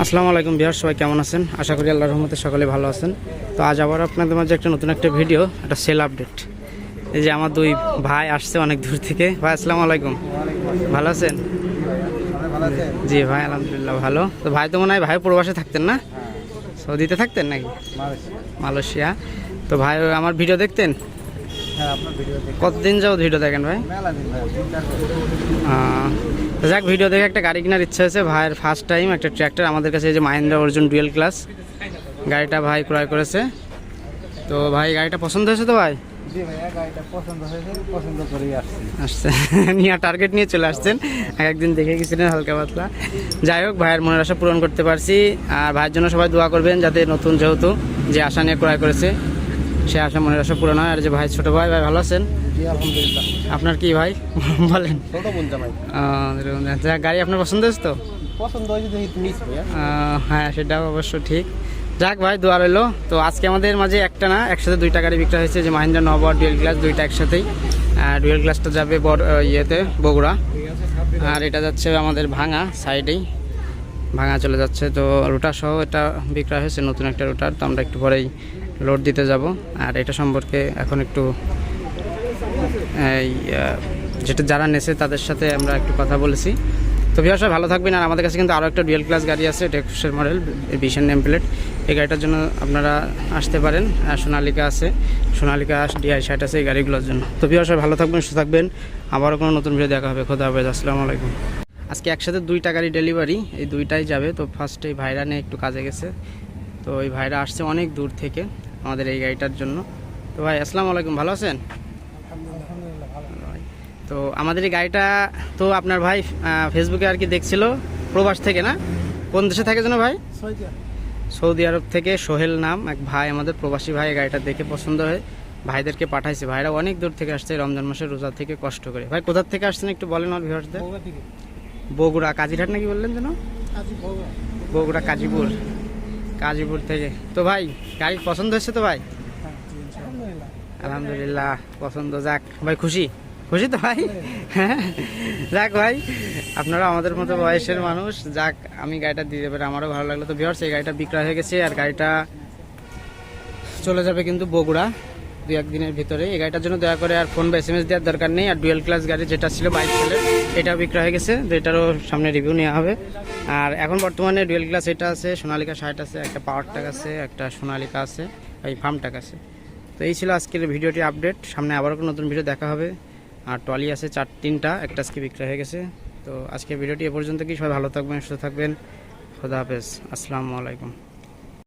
আসসালামু আলাইকুম বিহার সবাই কেমন আছেন? আশা করি আল্লাহর রহমতে সকলে ভালো আছেন। তো আজ আবার আপনাদের মাঝে একটা নতুন একটা ভিডিও একটা সেল আপডেট এই যে আমার দুই ভাই আসছে অনেক দূর থেকে। ভাই, আসসালামু আলাইকুম। ভালো আছেন? জি ভাই, আলহামদুলিল্লাহ ভালো। তো ভাই তো মনে হয় ভাই প্রবাসে থাকতেন না? সৌদিতে থাকতেন নাকি? মালয়েশিয়া। তো ভাই, আমার ভিডিও দেখতেন? কতদিন যাও ভিডিও দেখেন ভাই? যাক ভিডিও দেখে একটা গাড়ি কেনার ইচ্ছা হয়েছে। ভাইয়ের ফার্স্ট টাইম একটা ট্র্যাক্টর আমাদের কাছে এই যে মাহিন্দ্রা অর্জুন ডুয়েল ক্লাস গাড়িটা ভাই ক্রয় করেছে। তো ভাই গাড়িটা পছন্দ হয়েছে তো ভাই? আসছে। নিয়ে টার্গেট নিয়ে চলে আসছেন। এক একদিন দেখে গেছিলেন হালকা পাতলা। যাই হোক ভাইয়ের মনের আশা পূরণ করতে পারছি। আর ভাইয়ের জন্য সবাই দোয়া করবেন যাতে নতুন যেহেতু যে আশা নিয়ে ক্রয় করেছে সে আশা মনের আশা পূরণ হয়। আর যে ভাই ছোট ভাই ভাই ভালো আছেন? আলহামদুলিল্লাহ। আপনার কি ভাই? বলেন। ছোট বোন জামাই। আহ, যাক, গাড়ি আপনার পছন্দ হয়েছে তো? পছন্দ আহ, হ্যাঁ। সেটাও অবশ্য ঠিক। যাক ভাই দোয়া রইল। তো আজকে আমাদের মাঝে একটা না একসাথে দুইটা গাড়ি বিক্রি হয়েছে যে মাহিন্দ্রা নব ডুয়েল গ্লাস দুইটা একসাথেই। ডুয়েল গ্লাসটা যাবে বড় ইয়েতে বগুড়া। আর এটা যাচ্ছে আমাদের ভাঙা সাইডেই। ভাঙা চলে যাচ্ছে। তো রুটার সহ এটা বিক্রয় হয়েছে নতুন একটা রুটার। তো আমরা একটু পরেই লোড দিতে যাব। আর এটা সম্পর্কে এখন একটু যেটা যারা নেছে তাদের সাথে আমরা একটু কথা বলেছি। তো সবাই ভালো থাকবেন। আর আমাদের কাছে কিন্তু আরও একটা ডুয়েল ক্লাস গাড়ি আছে ডেকুশের মডেল বিশন নেম প্লেট এই গাড়িটার জন্য আপনারা আসতে পারেন। আর সোনালিকা আছে। সোনালিকা ডিআই শার্ট আছে এই গাড়িগুলোর জন্য। তো সবাই ভালো থাকবেন, সুস্থ থাকবেন। আবারও কোনো নতুন ভিডিও দেখা হবে। খোদা হাফেজ। আসসালামু আলাইকুম। আজকে একসাথে দুইটা গাড়ি ডেলিভারি এই দুইটাই যাবে। তো ফার্স্ট এই ভাইরা নিয়ে একটু কাজে গেছে। তো এই ভাইরা আসছে অনেক দূর থেকে। আমাদের এই গাড়িটার জন্য। তো ভাই আসসালামু আলাইকুম ভালো আছেন? তো আমাদের এই গাড়িটা তো আপনার ভাই ফেসবুকে আর কি দেখছিল প্রবাস থেকে না? কোন দেশে থাকে যেন ভাই? Saudi Arab. থেকে সোহেল নাম এক ভাই আমাদের প্রবাসী ভাই গাড়িটা দেখে পছন্দ হয়। ভাইদেরকে পাঠাইছে ভাইরা অনেক দূর থেকে আসছে রমজান মাসের রোজা থেকে কষ্ট করে। ভাই কোথা থেকে আসছেন একটু বলেন আর ভিউয়ার্সদের বগুড়া কাজিরহাট নাকি বললেন যেন? বগুড়া কাজীপুর। কাজীপুর থেকে। তো ভাই, গাড়ি পছন্দ হচ্ছে তো ভাই? আলহামদুলিল্লাহ, পছন্দ যাক। ভাই, খুশি? খুশি তো ভাই? হ্যাঁ। যাক ভাই, আপনারা আমাদের মতো বয়সের মানুষ, যাক, আমি গাড়িটা দিতে দেবেন আমারও ভালো লাগল। তো ভিওর্স এই গাড়িটা বিক্রয় হয়ে গেছে, আর গাড়িটা চলে যাবে কিন্তু বগুড়া। দুই একদিনের ভিতরে। এই গাড়িটার জন্য দয়া করে আর ফোন বা এস এম এস দেওয়ার দরকার নেই। আর ডুয়েল ক্লাস গাড়ি যেটা ছিল বাইক ছেলে, এটাও বিক্রয় হয়ে গেছে তো এটারও সামনে রিভিউ নেওয়া হবে। আর এখন বর্তমানে ডুয়েল ক্লাস এটা আছে, সোনালিকা শার্ট আছে, একটা পাওয়ার টাক আছে, একটা সোনালিকা আছে, এই ফার্ম টাক আছে। তো এই ছিল আজকের ভিডিওটি আপডেট সামনে আবারও নতুন ভিডিও দেখা হবে। আর ট্রলি আছে চার, তিনটা, একটা আজকে বিক্রয় হয়ে গেছে। তো আজকের ভিডিওটি এ পর্যন্ত কি? সবাই ভালো থাকবেন, সুস্থ থাকবেন। খোদা হাফেজ। আসসালামু আলাইকুম।